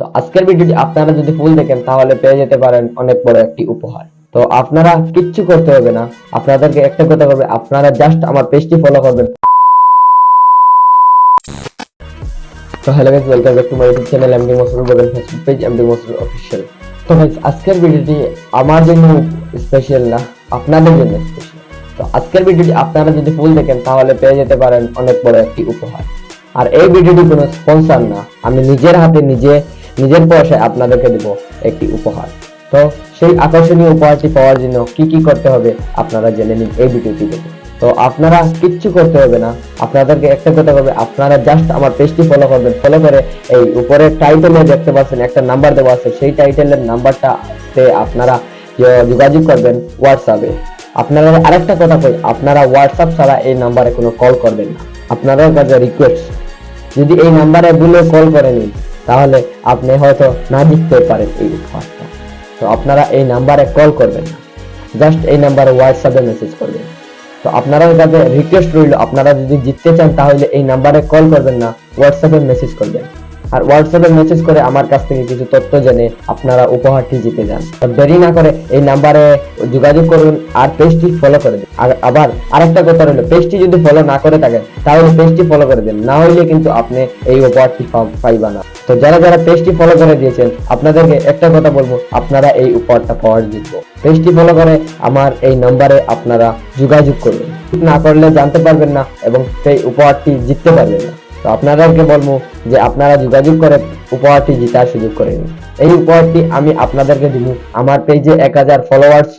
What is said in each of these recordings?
তো আজকের ভিডিওটি আপনারা যদি ফুল দেখেন, তাহলে পেয়ে যেতে পারেন অনেক বড় একটি উপহার। তো আপনারা কিচ্ছু করতে হবে না। আপনাদেরকে একটা কথা করবে আপনারা জাস্ট আমার পেজটি ফলো করবেন। তো hello guys welcome back to my YouTube channel MD Masrul বলেন Facebook page MD Masrul official তো গাইস আজকের ভিডিওটি আমার জন্য স্পেশাল না, আপনাদের জন্য স্পেশাল তো আজকের ভিডিওটি আপনারা যদি ফুল দেখেন, তাহলে পেয়ে যেতে পারেন অনেক বড় একটি উপহার। আর এই ভিডিওটি কোনো স্পন্সর না। আমি নিজের হাতে নিজে নিজের পয়সায় আপনাদেরকে দেব একটি উপহার। তো সেই আকর্ষণীয় উপহারটি পাওয়ার জন্য কি কি করতে হবে আপনারা জেনে নিন এই ভিডিওটি দেখে। তো আপনারা কিচ্ছু করতে হবে না, আপনাদেরকে একটা কথা হবে আপনারা জাস্ট আমার পেজটি ফলো করবেন ফলো করে এই উপরে টাইটেলে দেখতে পাচ্ছেন, একটা নাম্বার দেওয়া আছে, সেই টাইটেলের নাম্বারটাতে আপনারা যোগাযোগ করবেন হোয়াটসঅ্যাপে আপনারা আরেকটা কথা কই, আপনারা হোয়াটসঅ্যাপ ছাড়া এই নাম্বারে কোনো কল করবেন না। আপনাদের কাছে রিকোয়েস্ট যদি এই নাম্বারে ভুলে কল করে নিন তাহলে আপনি হয়তো না জিততে পারেন এই উপহারটা তো আপনারা এই নাম্বারে কল করবেন না। জাস্ট এই নাম্বারে হোয়াটসঅ্যাপে মেসেজ করবেন। তো আপনারা কাছে রিকোয়েস্ট রইল, আপনারা যদি জিততে চান, তাহলে এই নাম্বারে কল করবেন না হোয়াটসঅ্যাপে মেসেজ করবেন। আর হোয়াটসঅ্যাপে মেসেজ করে আমার কাছ থেকে কিছু তথ্য জেনে আপনারা উপহারটি জিতে যান। দেরি না করে এই নাম্বারে যোগাযোগ করুন আর পেজটি ফলো করে দিন। আর আবার আরেকটা কথা রইল পেজটি যদি ফলো না করে থাকেন, তাহলে পেজটি ফলো করে দিন। না হইলে কিন্তু আপনি এই উপহারটি পাইবা না। তো যারা যারা পেজটি ফলো করে দিয়েছেন, আপনাদেরকে একটা কথা বলব, আপনারা এই উপহারটা পাওয়ার জিতবো পেজটি ফলো করে আমার এই নম্বরে আপনারা যোগাযোগ করবেন না করলে জানতে পারবেন না এবং সেই উপহারটি জিততে পারবেন না। তো আপনাদেরকে বলব যে আপনারা যোগাযোগ করে উপহারটি জিতার সুযোগ করে নিন এই উপহারটি আমি আপনাদেরকে দিব আমার পেজে এক হাজার ফলোয়ার্স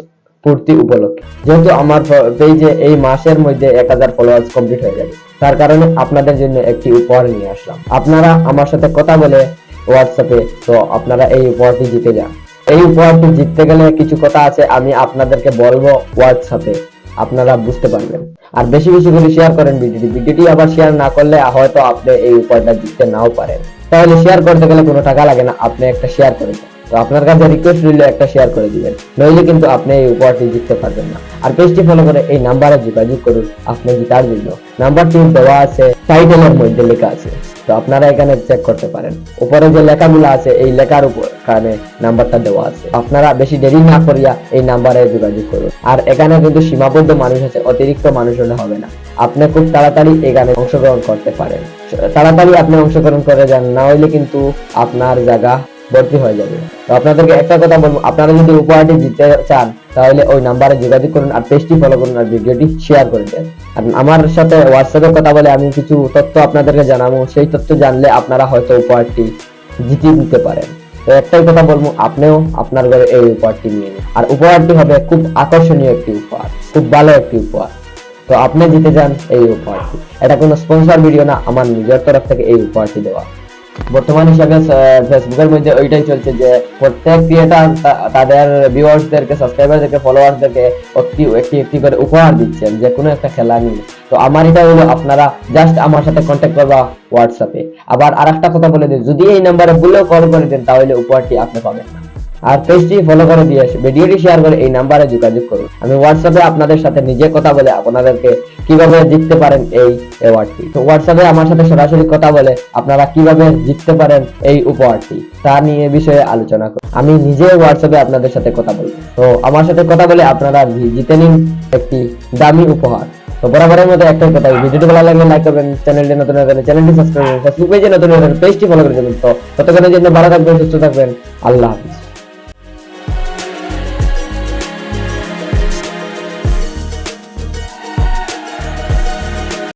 পূর্তি উপলক্ষে। যেহেতু আমার পেজে এই মাসের মধ্যে এক হাজার ফলোয়ার্স কমপ্লিট হয়ে যাবে, তার কারণে আপনাদের জন্য একটি উপহার নিয়ে আসলাম। আপনারা আমার সাথে কথা বলে হোয়াটসঅ্যাপে তো আপনারা এই উপহারটি জিতে যান। এই উপহারটি জিততে গেলে কিছু কথা আছে, আমি আপনাদেরকে বলব হোয়াটসঅ্যাপে আপনারা বুঝতে পারবেন। আর বেশি বেশি করে শেয়ার করেন ভিডিওটি ভিডিওটি আবার শেয়ার না করলে হয়তো আপনি এই উপায়টা জিততে নাও পারেন। তাহলে শেয়ার করতে গেলে কোনো টাকা লাগে না। আপনি একটা শেয়ার করে দেন। তো আপনার কাছে রিকোয়েস্ট রইলে একটা শেয়ার করে দিবেন। নইলে কিন্তু আপনি এই উপহারটি জিততে পারবেন না। আর পেজটি ফলো করে এই নাম্বারে যোগাযোগ করুন, আপনি জিতার জন্য নাম্বারটি দেওয়া আছে টাইটেলের মধ্যে লেখা আছে। তো আপনারা এখানে চেক করতে পারেন। উপরে যে লেখাগুলো আছে, এই লেখার উপর এখানে নাম্বারটা দেওয়া আছে। আপনারা বেশি দেরি না করিয়া এই নাম্বারে যোগাযোগ করুন। আর এখানে কিন্তু সীমাবদ্ধ মানুষ আছে, অতিরিক্ত মানুষ হলে হবে না। আপনি খুব তাড়াতাড়ি এখানে অংশগ্রহণ করতে পারেন। তাড়াতাড়ি আপনি অংশগ্রহণ করে যান, না হইলে কিন্তু আপনার জায়গা ভর্তি হয়ে যাবে। তো আপনাদেরকে একটা কথা বলব, আপনারা যদি উপহারটি জিততে চান, তাহলে ওই নাম্বারে যোগাযোগ করুন আর পেজটি ফলো করুন আর ভিডিওটি শেয়ার করে দেন। আর আমার সাথে হোয়াটসঅ্যাপে কথা বলে আমি কিছু তথ্য আপনাদেরকে জানাব, সেই তথ্য জানলে আপনারা হয়তো উপহারটি জিতিয়ে নিতে পারেন। তো একটাই কথা বলব, আপনিও আপনার ঘরে এই উপহারটি নিয়ে নিন। আর উপহারটি হবে খুব আকর্ষণীয় একটি উপহার, খুব ভালো একটি উপহার। তো আপনি জিতে যান এই উপহারটি। এটা কোনো স্পন্সর ভিডিও না, আমার নিজের তরফ থেকে এই উপহারটি দেওয়া। বর্তমান হিসাবে ফেসবুকের মধ্যে ওইটাই চলছে যে প্রত্যেক ক্রিয়েটার তাদের ভিউয়ার্সদেরকে সাবস্ক্রাইবারদেরকে ফলোয়ার্সদেরকে একটি একটি একটি করে উপহার দিচ্ছেন যে কোনো একটা খেলা নিয়ে। তো আমার এটা হলো আপনারা জাস্ট আমার সাথে কন্ট্যাক্ট করবা হোয়াটসঅ্যাপে আবার আরেকটা কথা বলে দিন যদি এই নাম্বারে ভুলেও কল করে দেন, তাহলে উপহারটি আপনি পাবেন না। আর পেজটি ফলো করে দিয়ে ভিডিওটি শেয়ার করে এই নাম্বারে যোগাযোগ করুন। আমি হোয়াটসঅ্যাপে আপনাদের সাথে নিজে কথা বলে আপনাদেরকে কীভাবে জিততে পারেন এই অ্যাওয়ার্ডটি তো হোয়াটসঅ্যাপে আমার সাথে সরাসরি কথা বলে আপনারা কীভাবে জিততে পারেন এই উপহারটি, তা নিয়ে বিষয়ে আলোচনা করুন। আমি নিজে হোয়াটসঅ্যাপে আপনাদের সাথে কথা বলব। তো আমার সাথে কথা বলে আপনারা জিতে নিন একটি দামি উপহার। তো বরাবরের মতো একটাই কথা ভিডিওটি ভালো লাগলে লাইক করবেন চ্যানেলটি নতুন হয়ে চ্যানেলটি সাবস্ক্রাইব করবেন ফেসবুক পেজে নতুন হয়ে পেজটি ফলো করে দেবেন। তো ততক্ষণের জন্য ভালো থাকবেন, সুস্থ থাকবেন, আল্লাহ হাফিজ।